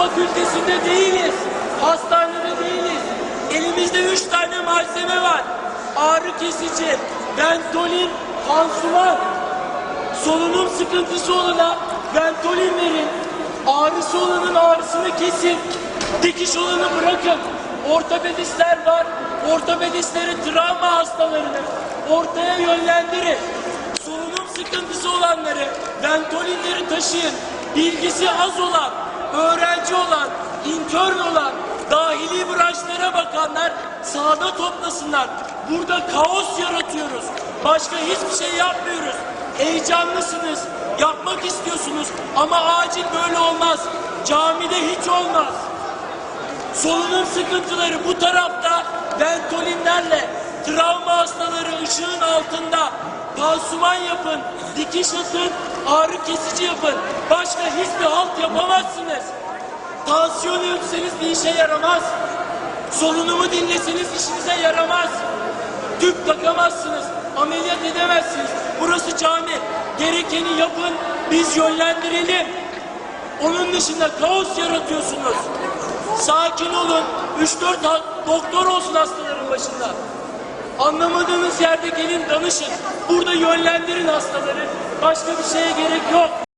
fakültesinde değiliz. Hastanede değiliz. Elimizde üç tane malzeme var. Ağrı kesici, ventolin, pansuman. Solunum sıkıntısı olana ventolin verin. Ağrısı olanın ağrısını kesin. Dikiş olanı bırakın. Ortopedistler var. Ortopedistleri travma hastalarını ortaya yönlendirin. Solunum sıkıntısı olanları ventolinleri taşıyın. Bilgisi az olan, olan, intern olan, dahili branşlara bakanlar sahada toplasınlar. Burada kaos yaratıyoruz. Başka hiçbir şey yapmıyoruz. Heyecanlısınız, yapmak istiyorsunuz ama acil böyle olmaz. Camide hiç olmaz. Solunum sıkıntıları bu tarafta ventolinlerle travma hastaları ışığın altında pansuman yapın, dikiş atın, ağrı kesici yapın. Başka hiçbir halt yapamazsınız. Tansiyon ölçseniz bir işe yaramaz. Solunumu dinleseniz işinize yaramaz. Tüp takamazsınız, ameliyat edemezsiniz. Burası cami. Gerekeni yapın, biz yönlendirelim. Onun dışında kaos yaratıyorsunuz. Sakin olun. 3-4 ha- doktor olsun hastaların başında. Anlamadığınız yerde gelin danışın. Burada yönlendirin hastaları. Başka bir şeye gerek yok.